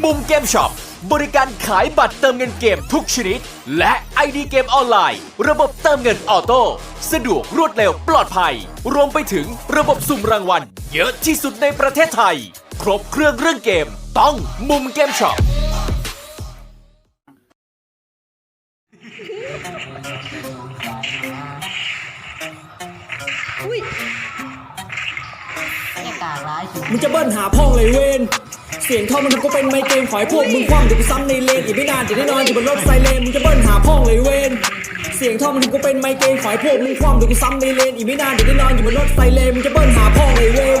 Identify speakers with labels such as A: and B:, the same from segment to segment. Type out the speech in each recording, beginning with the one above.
A: มุมเกมช็อปบริการขายบัตรเติมเงินเกมทุกชนิด และ ID เกมออนไลน์ ระบบเติมเงินออโต้สะดวกรวดเร็วปลอดภัย รวมไปถึงระบบสุ่มรางวัล เยอะที่สุดในประเทศไทย ครบเครื่องเรื่องเกม ต้องมุมเกมช็อป
B: อุ้ย
C: ไอ้การ้ายสุด
D: มึงจะเบิ้ลหาพ่องเลยเวน เสียงท่อมันก็เป็นไมเกรนขอยพวกมึงคว่ำเดี๋ยวกูซ้ำในเลนอีกไม่นานจะได้นอนอยู่บนรถไซเรนมึงจะเบิ้ลหาพ่องเลยเวนเสียงท่อมันก็เป็นไมเกรนขอยพวกมึงคว่ำเดี๋ยวกูซ้ำในเลนอีกไม่นานจะได้นอนอยู่บนรถไซเรนมึงจะเบิ้ลหาพ่องเลยเวน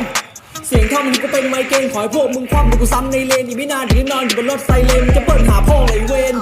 D: เสียงท่อมันก็เป็นไมเกรนขอยพวกมึงคว่ำเดี๋ยวกูซ้ำในเลนอีกไม่นานจะได้นอนอยู่บนรถไซเรนมึงจะเบิ้ลหาพ่องเลยเวน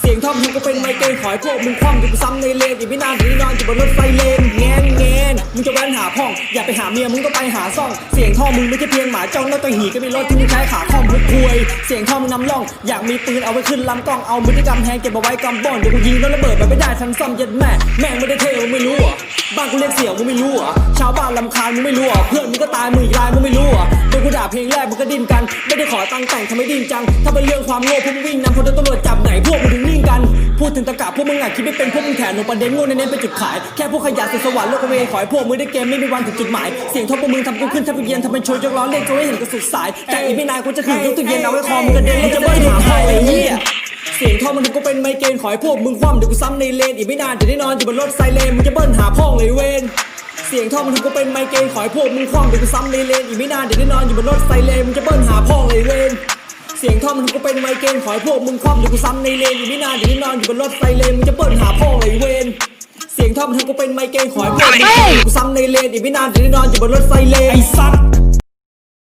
D: เสียงท่อมันก็เป็นไมเกรนขอยพวกมึงคว่ำเดี๋ยวกูซ้ำในเลนอีกไม่นานจะได้นอนอยู่บนรถไซเรนแงนแงน มึงจะแว้นหาพ่อง อย่าไปหาเมียมึงก็ไปหาซ่อง เสียงท่อมึงไม่ใช่เพียงหมาจ้องแล้วก็หีก็มีรถที่มึงใช้ขาข้อมพุกคุยเสียงท่อมึงนำร่อง อยากมีปืนเอาไว้ขึ้นลำกล้องเอามือที่กำแพงเก็บเอาไว้กำบ่อนเดี๋ยวกูยิงแล้วระเบิดมันไม่ได้ทันซ่อมเย็ดแม่แม่งไม่ได้เท่มึงไม่รู้อะบ้านกูเรียกเสี่ยวมึงไม่รู้อะชาวบ้านลำคาญมึงไม่รู้เหรอะเพื่อนมึงก็ตายมึงอีกรายมึงไม่รู้เหรอะโดนกูด่าเพลงแรกมึงก็ดิ้นกันไม่ได้ขอตังค์แต่งทำไมดิ้นจังถ้าเป็นเรื่องความโง่พวกมึงวิ่งนำพลตำรวจ พูดถึงตะกะพวกมึงอะคิดไม่เป็นพวกมึงแถนลงประเด็นโง่เน้นเป็นจุดขาย แค่พวกขยะเศษสวรรค์โลกเวขอให้พวกมึงได้เกมไม่มีวันถึงจุดหมาย เสียงท่อพวกมึงทำกูขึ้นแทบเป็นเย็นทำเป็นโชว์ยกล้อเล่นจนไม่เห็นกระสุดสาย แต่อีกไม่นานกูจะขึ้นยกตู้เย็นเอาไว้คอมึงกระเด็นแล้วจะไม่หาพ่อไอ้เหี้ยเสียงท่อมันก็เป็นไมเกรนขอให้พวกมึงคว่ำเดี๋ยวกูซ้ำในเลนอีกไม่นานจะได้นอนอยู่บนรถไซเรนมึงจะเบิ้ลหาพ่องเลยเวนเสียงท่อมันก็เป็นไมเกรนขอให้พวกมึงคว่ำเดี๋ยวกูซ้ำในเลนอีกไม่นานจะได้นอนอยู่บนรถไซเรนมึงจะเบิ้ลหาพ่องเลยเวน เสียงท่อมันก็เป็นไมเกรนขอให้พวกมึงคว่ำอยู่กูซ้ำในเลนอยู่ไม่นานจะไม่นอนอยู่บนรถไซเรนมึงจะเปิดหาพ่องเลยเวนเสียงท่อมันก็เป็นไมเกรนขอให้พวกมึงคว่ำอยู่กูซ้ำในเลนอยู่ไม่นานจะไม่นอนอยู่บนรถไซเรนไอ้สัตว์